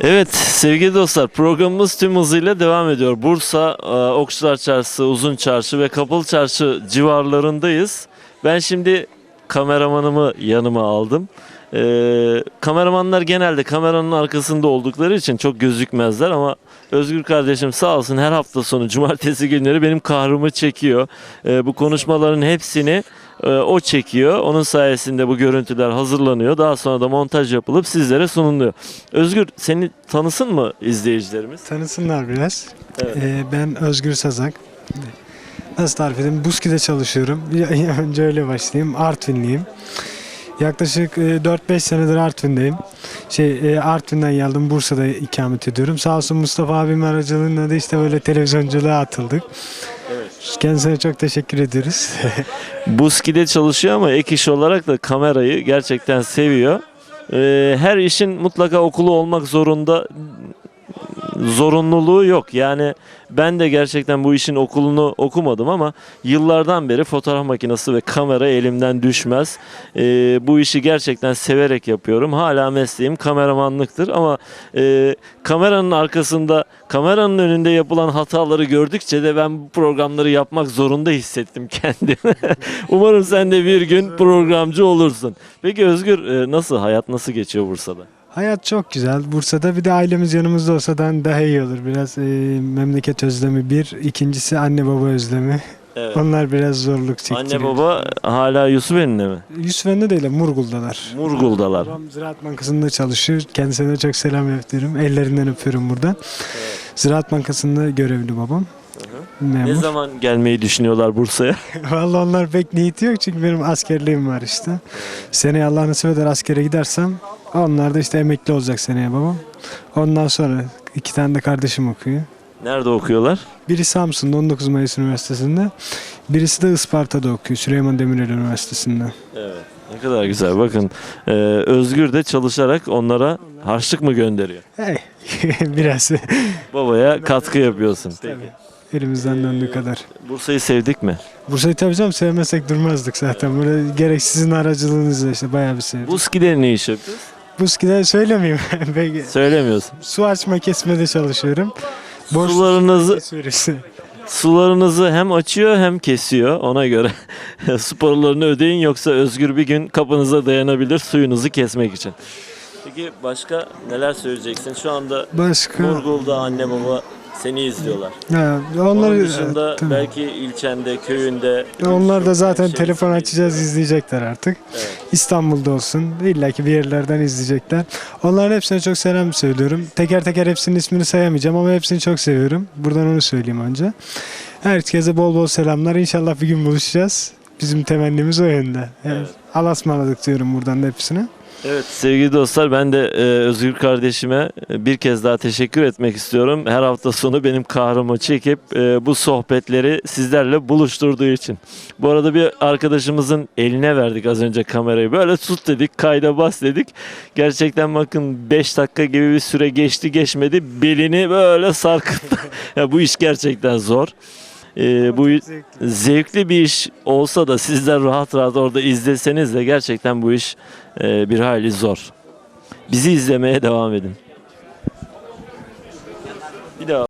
Evet sevgili dostlar programımız tüm hızıyla devam ediyor. Bursa, e, Okçular Çarşısı, Uzun Çarşı ve Kapalı Çarşı civarlarındayız. Ben şimdi kameramanımı yanıma aldım. E, kameramanlar genelde kameranın arkasında oldukları için çok gözükmezler ama Özgür kardeşim sağ olsun her hafta sonu cumartesi günleri benim kahrımı çekiyor. E, bu konuşmaların hepsini e, o çekiyor. Onun sayesinde bu görüntüler hazırlanıyor. Daha sonra da montaj yapılıp sizlere sunuluyor. Özgür seni tanısın mı izleyicilerimiz? Tanısınlar biraz. Evet. Ee, ben Özgür Sazak. Nasıl tarif edeyim? Buski'de çalışıyorum. Önce öyle başlayayım. Artvinliyim. Yaklaşık e, 4-5 senedir Artvin'deyim. Şey e, Artvin'den geldim. Bursa'da ikamet ediyorum. Sağ olsun Mustafa abim aracılığıyla da işte böyle televizyonculuğa atıldık. Kendisine çok teşekkür ederiz. Buski'de çalışıyor ama ek iş olarak da kamerayı gerçekten seviyor. Ee, her işin mutlaka okulu olmak zorunda zorunluluğu yok. Yani ben de gerçekten bu işin okulunu okumadım ama yıllardan beri fotoğraf makinesi ve kamera elimden düşmez. Ee, bu işi gerçekten severek yapıyorum. Hala mesleğim kameramanlıktır ama e, kameranın arkasında, kameranın önünde yapılan hataları gördükçe de ben bu programları yapmak zorunda hissettim kendimi. Umarım sen de bir gün programcı olursun. Peki Özgür e, nasıl hayat nasıl geçiyor Bursa'da? Hayat çok güzel. Bursa'da bir de ailemiz yanımızda olsa da daha iyi olur. Biraz e, memleket özlemi bir. ikincisi anne baba özlemi. Evet. Onlar biraz zorluk çektiriyor. Anne baba hala Yusufeli'nde mi? Yusufen'de değil, Murgul'dalar. Murgul'dalar. Babam Ziraat Bankası'nda çalışıyor. Kendisine de çok selam yapıyorum. Ellerinden öpüyorum buradan. Ziraat Bankası'nda görevli babam. Ne Memur. zaman gelmeyi düşünüyorlar Bursa'ya? Vallahi onlar pek niyeti yok çünkü benim askerliğim var işte. Seneye Allah nasip eder askere gidersem onlar da işte emekli olacak seneye babam. Ondan sonra iki tane de kardeşim okuyor. Nerede okuyorlar? Biri Samsun'da 19 Mayıs Üniversitesi'nde. Birisi de Isparta'da okuyor. Süleyman Demirel Üniversitesi'nde. Evet. Ne kadar güzel. Bakın e, Özgür de çalışarak onlara harçlık mı gönderiyor? Hey, biraz Babaya katkı yapıyorsun. Peki. elimizden döndüğü kadar. Bursa'yı sevdik mi? Bursa'yı tabii canım sevmezsek durmazdık zaten. Böyle gerek sizin aracılığınızla işte bayağı bir sevdik. Buski'de ne iş yapıyorsun? Buski'de söylemeyeyim. Peki. Söylemiyorsun. Su açma kesmede çalışıyorum. Boş Sularınızı sularınızı hem açıyor hem kesiyor. Ona göre sporlarını ödeyin yoksa Özgür bir gün kapınıza dayanabilir suyunuzu kesmek için. Peki başka neler söyleyeceksin? Şu anda Başka. Murgul'da anne baba seni izliyorlar. Onun onlar dışında Tabii. belki ilçende, köyünde. onlar da zaten şey telefon açacağız izleyecekler artık. Evet. İstanbul'da olsun. İlla ki bir yerlerden izleyecekler. Onların hepsine çok selam söylüyorum. Teker teker hepsinin ismini sayamayacağım ama hepsini çok seviyorum. Buradan onu söyleyeyim önce. Herkese bol bol selamlar. İnşallah bir gün buluşacağız. Bizim temennimiz o yönde. Yani Evet. Allah'a ısmarladık diyorum buradan da hepsine. Evet sevgili dostlar ben de e, Özgür kardeşime e, bir kez daha teşekkür etmek istiyorum. Her hafta sonu benim kahrımı çekip e, bu sohbetleri sizlerle buluşturduğu için. Bu arada bir arkadaşımızın eline verdik az önce kamerayı. Böyle tut dedik, kayda bas dedik. Gerçekten bakın 5 dakika gibi bir süre geçti geçmedi. Belini böyle sarkıttı. ya bu iş gerçekten zor. E, bu zevkli bir iş olsa da sizler rahat rahat orada izleseniz de gerçekten bu iş e, bir hayli zor. Bizi izlemeye devam edin. Bir daha.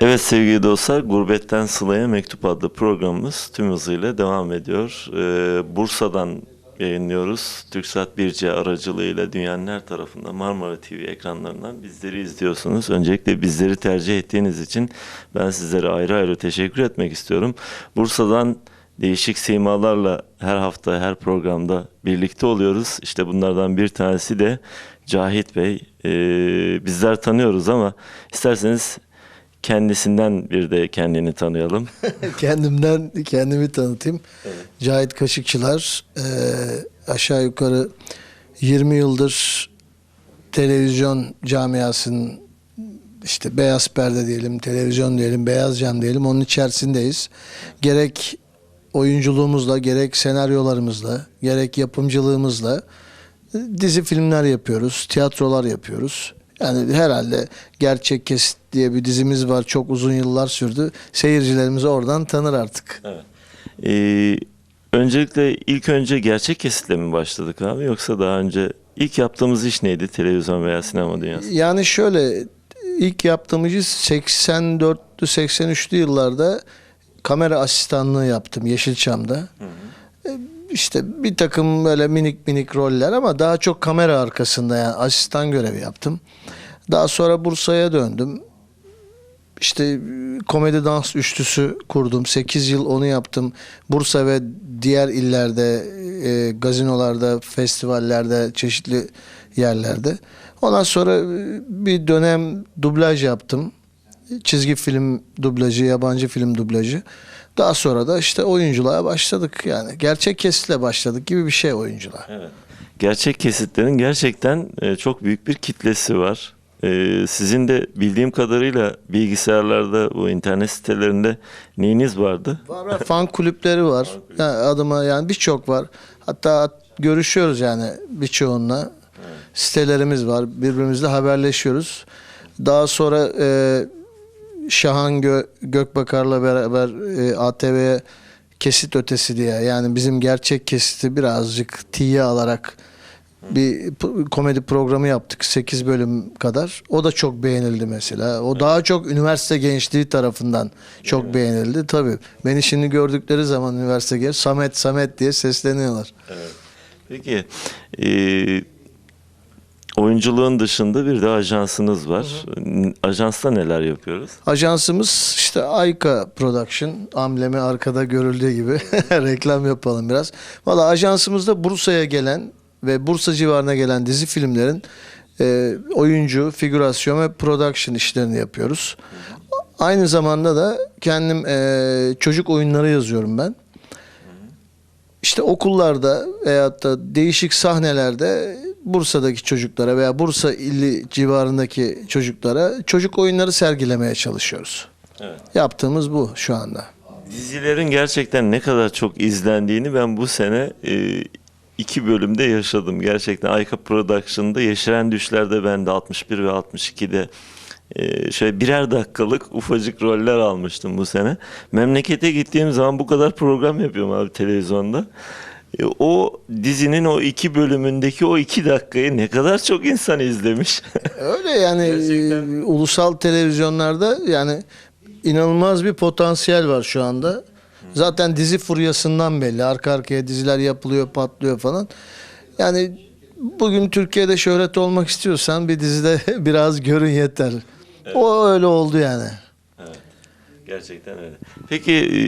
Evet sevgili dostlar, Gurbetten Sıla'ya Mektup adlı programımız tüm hızıyla devam ediyor. Ee, Bursa'dan yayınlıyoruz. TürkSat 1C aracılığıyla dünyanın her tarafında Marmara TV ekranlarından bizleri izliyorsunuz. Öncelikle bizleri tercih ettiğiniz için ben sizlere ayrı ayrı teşekkür etmek istiyorum. Bursa'dan değişik simalarla her hafta her programda birlikte oluyoruz. İşte bunlardan bir tanesi de Cahit Bey. Ee, bizler tanıyoruz ama isterseniz kendisinden bir de kendini tanıyalım. Kendimden kendimi tanıtayım. Cahit Kaşıkçılar eee, aşağı yukarı 20 yıldır televizyon camiasının işte beyaz perde diyelim, televizyon diyelim, beyaz cam diyelim onun içerisindeyiz. Gerek oyunculuğumuzla, gerek senaryolarımızla, gerek yapımcılığımızla e, dizi filmler yapıyoruz, tiyatrolar yapıyoruz. Yani herhalde Gerçek Kesit diye bir dizimiz var. Çok uzun yıllar sürdü. Seyircilerimiz oradan tanır artık. Ee, öncelikle ilk önce gerçek kesitle mi başladık abi yoksa daha önce ilk yaptığımız iş neydi televizyon veya sinema dünyası? Yani şöyle ilk yaptığımız iş 84'lü 83'lü yıllarda kamera asistanlığı yaptım Yeşilçam'da. E, İşte bir takım böyle minik minik roller ama daha çok kamera arkasında yani asistan görevi yaptım. Daha sonra Bursa'ya döndüm. İşte e, komedi dans üçlüsü kurdum. 8 yıl onu yaptım. Bursa ve diğer illerde, e, gazinolarda, festivallerde, çeşitli yerlerde. Ondan sonra e, bir dönem dublaj yaptım. Çizgi film dublajı, yabancı film dublajı. Daha sonra da işte oyunculuğa başladık yani. Gerçek kesitle başladık gibi bir şey oyunculuğa. Evet. Gerçek kesitlerin gerçekten e, çok büyük bir kitlesi var. E, sizin de bildiğim kadarıyla bilgisayarlarda, bu internet sitelerinde neyiniz vardı? Var var fan kulüpleri var. Yani adıma yani birçok var. Hatta görüşüyoruz yani birçoğunla. Sitelerimiz var. Birbirimizle haberleşiyoruz. Daha sonra e, Şahan Gö- Gökbakar'la beraber e, ATV'ye kesit ötesi diye yani bizim gerçek kesiti birazcık tiye alarak bir komedi programı yaptık 8 bölüm kadar. O da çok beğenildi mesela. O daha çok üniversite gençliği tarafından çok beğenildi. Tabii beni şimdi gördükleri zaman üniversite genç Samet Samet diye sesleniyorlar. Peki e, oyunculuğun dışında bir de ajansınız var. N- Ajansta neler yapıyoruz? Ajansımız işte Ayka Production. Amblemi arkada görüldüğü gibi reklam yapalım biraz. Valla ajansımızda Bursa'ya gelen ve Bursa civarına gelen dizi filmlerin e, oyuncu, figürasyon ve production işlerini yapıyoruz. Aynı zamanda da kendim e, çocuk oyunları yazıyorum ben. İşte okullarda veyahut da değişik sahnelerde Bursa'daki çocuklara veya Bursa ili civarındaki çocuklara çocuk oyunları sergilemeye çalışıyoruz. Evet. Yaptığımız bu şu anda. Dizilerin gerçekten ne kadar çok izlendiğini ben bu sene e, iki bölümde yaşadım. Gerçekten Ayka Production'da Yeşeren Düşler'de ben de 61 ve 62'de e, şöyle birer dakikalık ufacık roller almıştım bu sene. Memlekete gittiğim zaman bu kadar program yapıyorum abi televizyonda. E, o dizinin o iki bölümündeki o iki dakikayı ne kadar çok insan izlemiş. Öyle yani e, ulusal televizyonlarda yani inanılmaz bir potansiyel var şu anda. Zaten dizi furyasından belli. Arka arkaya diziler yapılıyor, patlıyor falan. Yani bugün Türkiye'de şöhret olmak istiyorsan bir dizide biraz görün yeter. O öyle oldu yani. Gerçekten öyle. Peki e,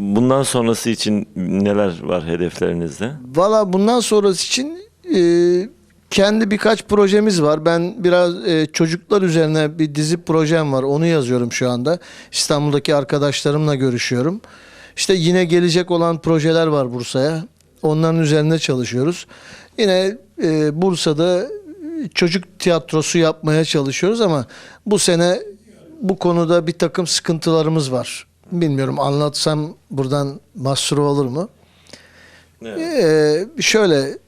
bundan sonrası için neler var hedeflerinizde? Valla bundan sonrası için e, kendi birkaç projemiz var. Ben biraz e, çocuklar üzerine bir dizi projem var. Onu yazıyorum şu anda. İstanbul'daki arkadaşlarımla görüşüyorum. İşte yine gelecek olan projeler var Bursa'ya. Onların üzerinde çalışıyoruz. Yine e, Bursa'da çocuk tiyatrosu yapmaya çalışıyoruz ama bu sene bu konuda bir takım sıkıntılarımız var. Bilmiyorum anlatsam buradan mahsur olur mu? Ee, şöyle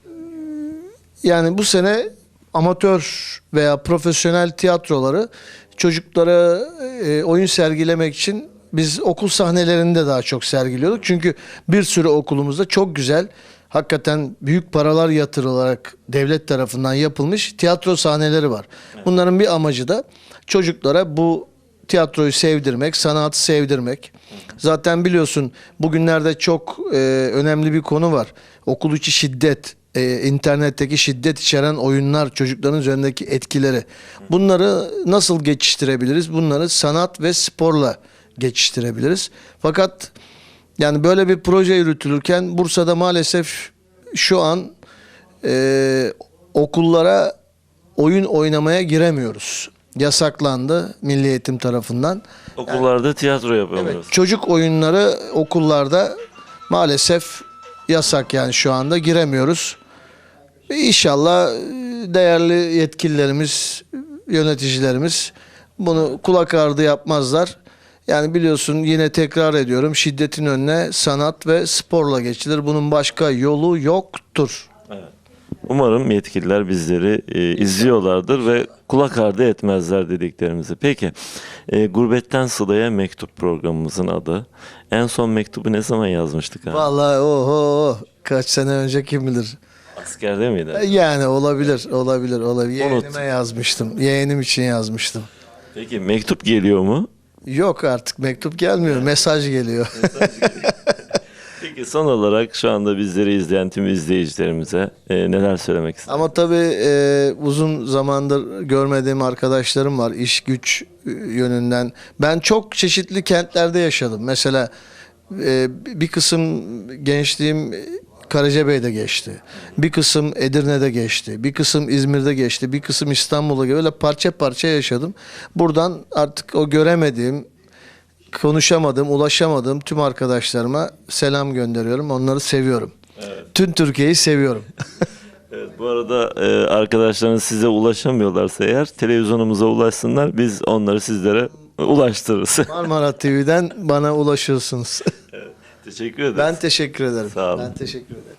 yani bu sene amatör veya profesyonel tiyatroları çocuklara e, oyun sergilemek için biz okul sahnelerinde daha çok sergiliyorduk. Çünkü bir sürü okulumuzda çok güzel hakikaten büyük paralar yatırılarak devlet tarafından yapılmış tiyatro sahneleri var. Bunların bir amacı da çocuklara bu tiyatroyu sevdirmek, sanatı sevdirmek. Zaten biliyorsun bugünlerde çok e, önemli bir konu var. Okul içi şiddet, e, internetteki şiddet içeren oyunlar, çocukların üzerindeki etkileri. Bunları nasıl geçiştirebiliriz? Bunları sanat ve sporla geçiştirebiliriz. Fakat yani böyle bir proje yürütülürken Bursa'da maalesef şu an e, okullara oyun oynamaya giremiyoruz. Yasaklandı Milli Eğitim tarafından. Okullarda tiyatro yapamıyoruz. Çocuk oyunları okullarda maalesef yasak yani şu anda giremiyoruz. İnşallah değerli yetkililerimiz, yöneticilerimiz bunu kulak ardı yapmazlar. Yani biliyorsun yine tekrar ediyorum şiddetin önüne sanat ve sporla geçilir. Bunun başka yolu yoktur. Umarım yetkililer bizleri e, izliyorlardır ve kulak ardı etmezler dediklerimizi. Peki, e, Gurbetten Sıla'ya Mektup programımızın adı. En son mektubu ne zaman yazmıştık abi? Vallahi oho kaç sene önce kim bilir. Askerde miydi? Yani olabilir, olabilir, olabilir. Unut. Yeğenime yazmıştım. Yeğenim için yazmıştım. Peki mektup geliyor mu? Yok artık mektup gelmiyor, mesaj geliyor. Peki son olarak şu anda bizleri izleyen tüm izleyicilerimize e, neler söylemek istersiniz? Ama tabii e, uzun zamandır görmediğim arkadaşlarım var iş güç e, yönünden. Ben çok çeşitli kentlerde yaşadım. Mesela e, bir kısım gençliğim Karacabey'de geçti. Bir kısım Edirne'de geçti. Bir kısım İzmir'de geçti. Bir kısım İstanbul'da geçti. Böyle parça parça yaşadım. Buradan artık o göremediğim, konuşamadığım, ulaşamadığım tüm arkadaşlarıma selam gönderiyorum. Onları seviyorum. Tüm Türkiye'yi seviyorum. Evet, bu arada e, arkadaşlarınız size ulaşamıyorlarsa eğer televizyonumuza ulaşsınlar biz onları sizlere ulaştırırız. Marmara TV'den bana ulaşıyorsunuz. Teşekkür ederiz. ben teşekkür ederim. Sağ olun. Ben teşekkür ederim.